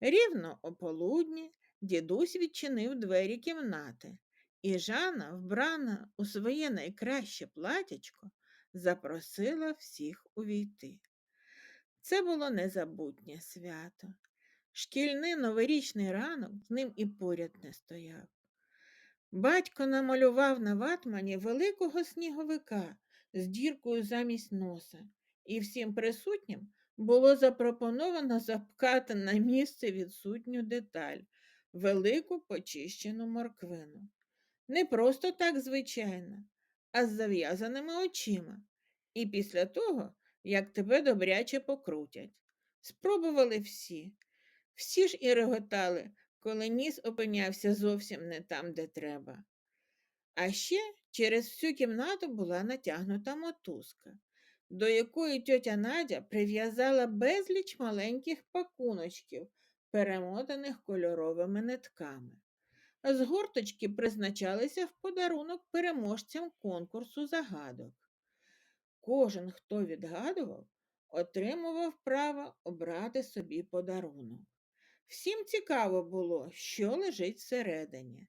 Рівно о полудні дідусь відчинив двері кімнати, і Жанна, вбрана у своє найкраще платячко, запросила всіх увійти. Це було незабутнє свято. Шкільний новорічний ранок з ним і поряд не стояв. Батько намалював на ватмані великого сніговика з діркою замість носа, і всім присутнім було запропоновано запкати на місце відсутню деталь велику почищену морквину. Не просто так, звичайно, а з зав'язаними очима. І після того, як тебе добряче покрутять. Спробували всі. Всі ж і реготали, коли ніс опинявся зовсім не там, де треба. А ще через всю кімнату була натягнута мотузка, до якої тьотя Надя прив'язала безліч маленьких пакуночків, перемотаних кольоровими нитками. З гурточки призначалися в подарунок переможцям конкурсу загадок. Кожен, хто відгадував, отримував право обрати собі подарунок. Всім цікаво було, що лежить всередині.